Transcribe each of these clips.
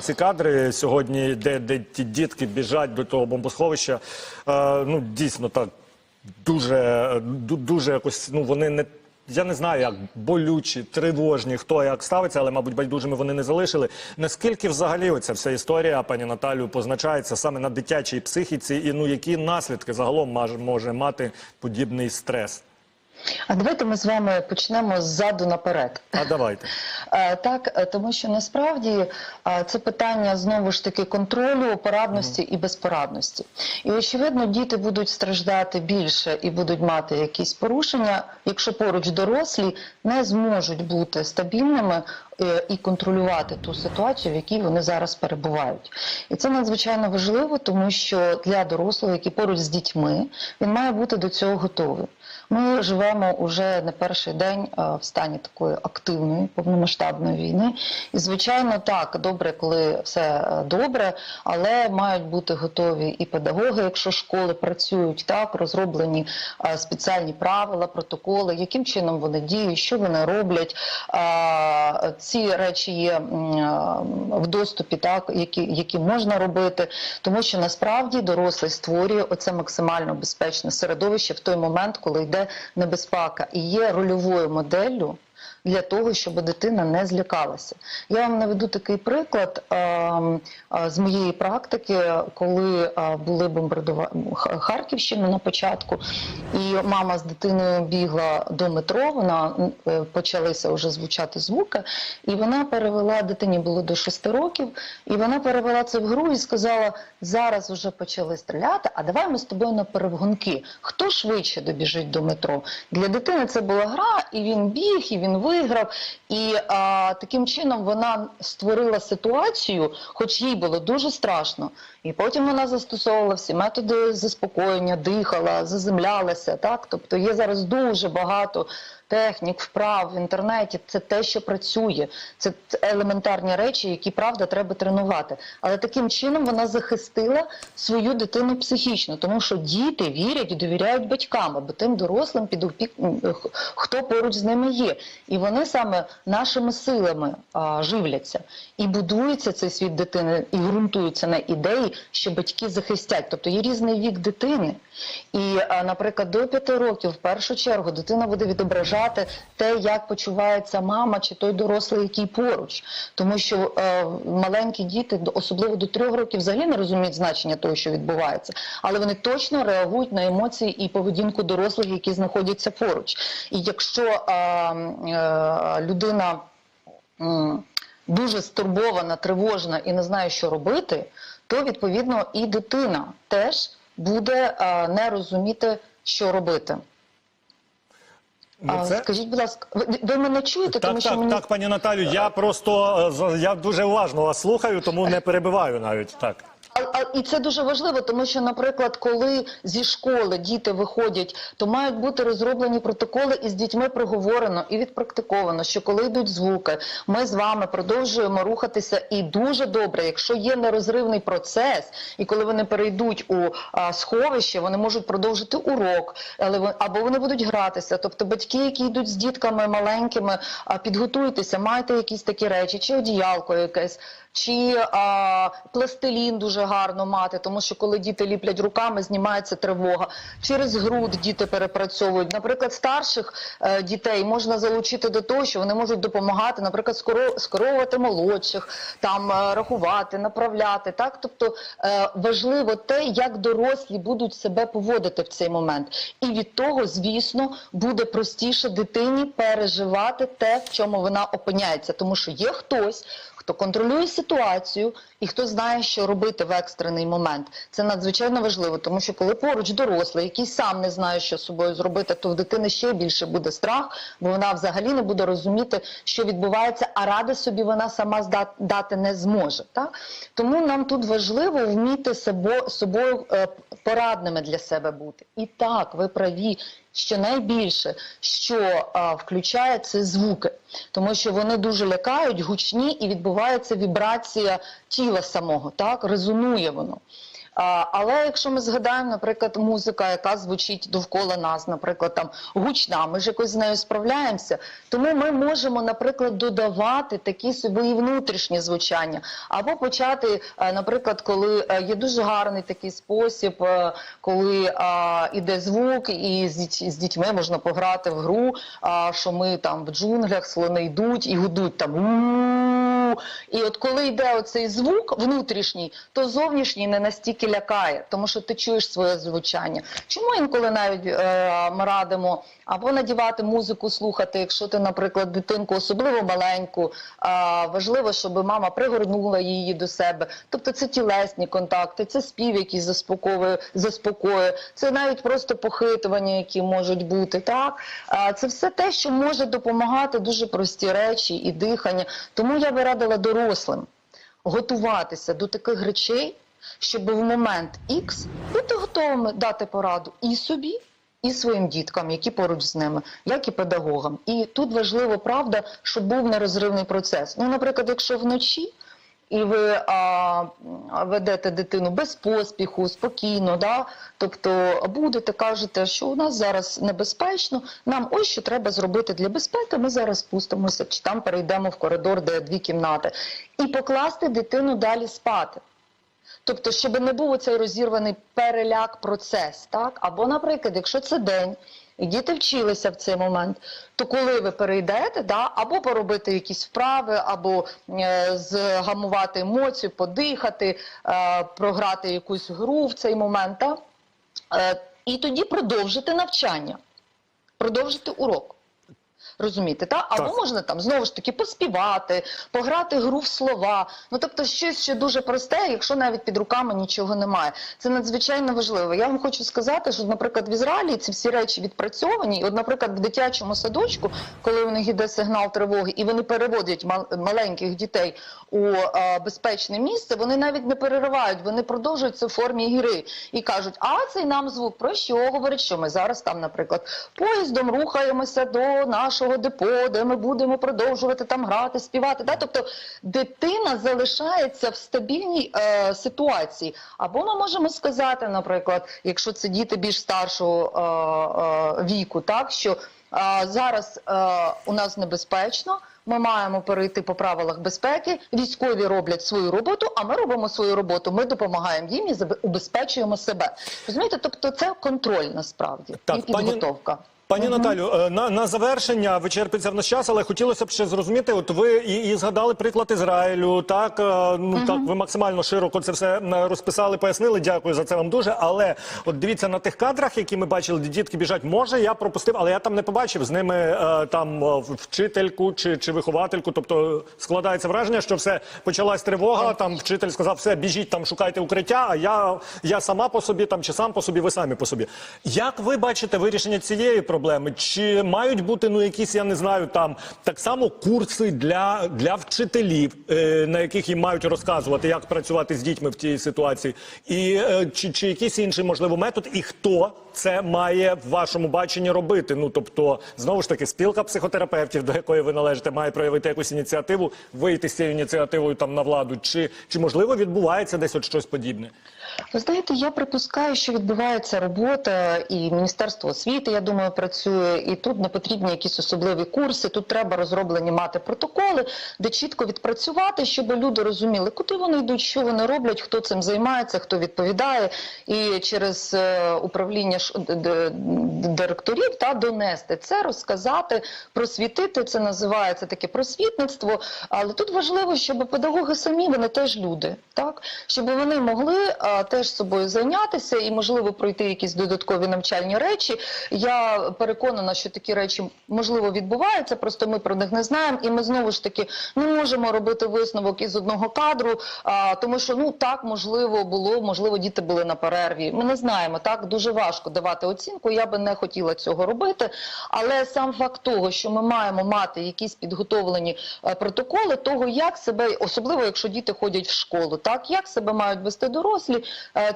Ці кадри сьогодні, де, де ті дітки біжать до того бомбосховища, е, ну дійсно так дуже, дуже якось. Ну вони не я не знаю, як болючі, тривожні, хто як ставиться, але мабуть байдужими вони не залишили. Наскільки взагалі оця вся історія, пані Наталю, позначається саме на дитячій психіці, і ну які наслідки загалом може мати подібний стрес? А давайте ми з вами почнемо ззаду наперед. А давайте. Е, Так, е, тому що насправді е, це питання знову ж таки контролю, порадності і безпорадності. І очевидно, діти будуть страждати більше і будуть мати якісь порушення, якщо поруч дорослі не зможуть бути стабільними і контролювати ту ситуацію, в якій вони зараз перебувають. І це надзвичайно важливо, тому що для дорослого, який поруч з дітьми, він має бути до цього готовий. Ми живемо уже не перший день в стані такої активної повномасштабної війни. І звичайно, так добре, коли все е, добре, але мають бути готові і педагоги, якщо школи працюють так, розроблені е, спеціальні правила, протоколи, яким чином вони діють, що вони роблять. Ці речі є е, в доступі, так які, які можна робити, тому що насправді дорослий створює оце максимально безпечне середовище в той момент, коли йде небезпека, і є рольовою моделлю. Для того щоб дитина не злякалася, я вам наведу такий приклад е, е, з моєї практики, коли е, були бомбардування Харківщину на початку, і мама з дитиною бігла до метро. Вона е, почалися вже звучати звуки, і вона перевела дитині було до 6 років, і вона перевела це в гру і сказала: зараз вже почали стріляти. А давай ми з тобою на перегонки. Хто швидше добіжить до метро? Для дитини це була гра, і він біг, і він виграв. І а, таким чином вона створила ситуацію, хоч їй було дуже страшно. І потім вона застосовувала всі методи заспокоєння, дихала, заземлялася. Так, тобто є зараз дуже багато. Технік, вправ в інтернеті це те, що працює. Це елементарні речі, які правда треба тренувати. Але таким чином вона захистила свою дитину психічно, тому що діти вірять і довіряють батькам, або тим дорослим під опік, хто поруч з ними є. І вони саме нашими силами а, живляться. І будується цей світ дитини, і ґрунтується на ідеї, що батьки захистять. Тобто є різний вік дитини. І, а, наприклад, до п'яти років в першу чергу дитина буде відображати те, як почувається мама чи той дорослий, який поруч. Тому що е, маленькі діти, особливо до трьох років, взагалі не розуміють значення того, що відбувається, але вони точно реагують на емоції і поведінку дорослих, які знаходяться поруч. І якщо е, е, людина м, дуже стурбована, тривожна і не знає, що робити, то відповідно і дитина теж буде е, не розуміти, що робити. А, це- Скажіть, будь ласка, ви, ви мене чуєте? Так, тому що так, мені так, пані Наталю. Я просто е, я дуже уважно вас слухаю, тому не перебиваю навіть так. І це дуже важливо, тому що, наприклад, коли зі школи діти виходять, то мають бути розроблені протоколи і з дітьми проговорено і відпрактиковано, що коли йдуть звуки, ми з вами продовжуємо рухатися. І дуже добре, якщо є нерозривний процес, і коли вони перейдуть у а, сховище, вони можуть продовжити урок, але або вони будуть гратися. Тобто, батьки, які йдуть з дітками маленькими, а, підготуйтеся, майте якісь такі речі, чи одіялко якесь. Чи а, пластилін дуже гарно мати, тому що коли діти ліплять руками, знімається тривога. Через груд діти перепрацьовують. Наприклад, старших е, дітей можна залучити до того, що вони можуть допомагати, наприклад, скоро скеровувати молодших, там е, рахувати, направляти. Так, тобто е, важливо те, як дорослі будуть себе поводити в цей момент, і від того, звісно, буде простіше дитині переживати те, в чому вона опиняється, тому що є хтось хто контролює ситуацію і хто знає, що робити в екстрений момент. Це надзвичайно важливо, тому що коли поруч дорослий, який сам не знає, що з собою зробити, то в дитини ще більше буде страх, бо вона взагалі не буде розуміти, що відбувається, а ради собі вона сама дати не зможе. Так? Тому нам тут важливо вміти собою е, порадними для себе бути. І так, ви праві. Що найбільше, що а, включає це звуки, тому що вони дуже лякають, гучні, і відбувається вібрація тіла самого, так резонує воно. А, але якщо ми згадаємо, наприклад, музика, яка звучить довкола нас, наприклад, там гучна, ми ж якось з нею справляємося. Тому ми можемо, наприклад, додавати такі свої внутрішні звучання, або почати, е, наприклад, коли е, є дуже гарний такий спосіб, е, коли е, іде звук, і з дітьми можна пограти в гру, а, що ми там в джунглях слони йдуть і гудуть там. І от коли йде оцей звук внутрішній, то зовнішній не настільки лякає, тому що ти чуєш своє звучання. Чому інколи навіть е, ми радимо або надівати музику, слухати, якщо ти, наприклад, дитинку особливо маленьку, е, важливо, щоб мама пригорнула її до себе. Тобто це тілесні контакти, це спів, який заспокоює, заспокоює, це навіть просто похитування, які можуть бути. Так Е, це все те, що може допомагати дуже прості речі і дихання. Тому я би радила дорослим готуватися до таких речей, щоб в момент X бути готовими дати пораду і собі. І своїм діткам, які поруч з ними, як і педагогам. І тут важливо, правда, щоб був нерозривний процес. Ну, наприклад, якщо вночі і ви а, ведете дитину без поспіху, спокійно, да? тобто будете, кажете, що у нас зараз небезпечно, нам ось що треба зробити для безпеки, ми зараз спустимося, чи там перейдемо в коридор, де дві кімнати, і покласти дитину далі спати. Тобто, щоб не був цей розірваний переляк процес, так? Або, наприклад, якщо це день, і діти вчилися в цей момент, то коли ви перейдете, да, або поробити якісь вправи, або е, згамувати емоцію, подихати, е, програти якусь гру в цей момент, да, Е, і тоді продовжити навчання, продовжити урок. Розумієте, та? Або Так. можна там знову ж таки поспівати, пограти гру в слова. Ну тобто щось ще дуже просте, якщо навіть під руками нічого немає. Це надзвичайно важливо. Я вам хочу сказати, що, наприклад, в Ізраїлі ці всі речі відпрацьовані. І, от, наприклад, в дитячому садочку, коли у них іде сигнал тривоги, і вони переводять мал- маленьких дітей у е, безпечне місце, вони навіть не переривають, вони продовжують це в формі гри і кажуть: а цей нам звук про що говорить, що ми зараз там, наприклад, поїздом рухаємося до нашого депо, де ми будемо продовжувати там грати, співати. Да? Тобто дитина залишається в стабільній е, ситуації. Або ми можемо сказати, наприклад, якщо це діти більш старшого е, е, віку, так що е, зараз е, у нас небезпечно. Ми маємо перейти по правилах безпеки. Військові роблять свою роботу, а ми робимо свою роботу. Ми допомагаємо їм і забе- убезпечуємо себе. Розумієте, тобто це контроль насправді Так, і підготовка. Пані Наталю, е, на, на завершення вичерпиться в наш час, але хотілося б ще зрозуміти. От ви і, і згадали приклад Ізраїлю. Так е, ну так ви максимально широко це все розписали, пояснили. Дякую за це вам дуже. Але от дивіться на тих кадрах, які ми бачили, де дітки біжать. Може, я пропустив, але я там не побачив з ними е, там е, вчительку чи, чи виховательку. Тобто складається враження, що все почалась тривога. Там вчитель сказав, все біжіть там, шукайте укриття. А я, я сама по собі там чи сам по собі, ви самі по собі. Як ви бачите вирішення цієї проблеми? Чи мають бути ну якісь, я не знаю, там так само курси для, для вчителів, е, на яких їм мають розказувати, як працювати з дітьми в цій ситуації, і е, чи, чи якийсь інший можливо метод, і хто це має в вашому баченні робити? Ну тобто, знову ж таки, спілка психотерапевтів, до якої ви належите, має проявити якусь ініціативу, вийти з цією ініціативою там на владу, чи, чи можливо відбувається десь от щось подібне? Ви знаєте, я припускаю, що відбувається робота, і Міністерство освіти, я думаю, працює, і тут не потрібні якісь особливі курси. Тут треба розроблені мати протоколи, де чітко відпрацювати, щоб люди розуміли, куди вони йдуть, що вони роблять, хто цим займається, хто відповідає, і через е, управління директорів та донести це, розказати, просвітити. Це називається таке просвітництво. Але тут важливо, щоб педагоги самі вони теж люди, так щоб вони могли теж собою зайнятися і, можливо, пройти якісь додаткові навчальні речі. Я переконана, що такі речі можливо відбуваються, просто ми про них не знаємо, і ми знову ж таки не можемо робити висновок із одного кадру, а, тому що ну так можливо було, можливо, діти були на перерві. Ми не знаємо. Так дуже важко давати оцінку. Я би не хотіла цього робити. Але сам факт того, що ми маємо мати якісь підготовлені е, протоколи того, як себе, особливо якщо діти ходять в школу, так як себе мають вести дорослі,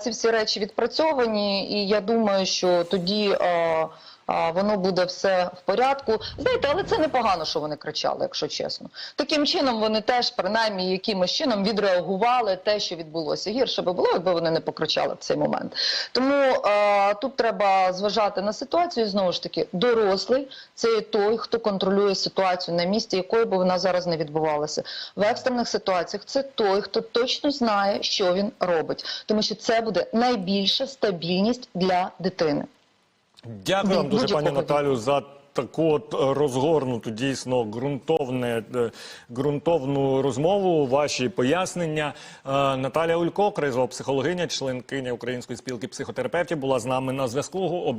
ці всі речі відпрацьовані, і я думаю, що тоді. Воно буде все в порядку. Знаєте, але це непогано, що вони кричали, якщо чесно. Таким чином вони теж, принаймні, якимось чином відреагували те, що відбулося. Гірше би було, якби вони не покричали в цей момент. Тому е, тут треба зважати на ситуацію. Знову ж таки, дорослий це той, хто контролює ситуацію на місці, якою би вона зараз не відбувалася. В екстрених ситуаціях це той, хто точно знає, що він робить, тому що це буде найбільша стабільність для дитини. Дякую вам дуже, пані Наталю, за таку от е, розгорнуту, дійсно ґрунтовне, е, ґрунтовну розмову, ваші пояснення. Наталя Улько, кризова психологиня, членкиня Української спілки психотерапевтів, була з нами на зв'язку.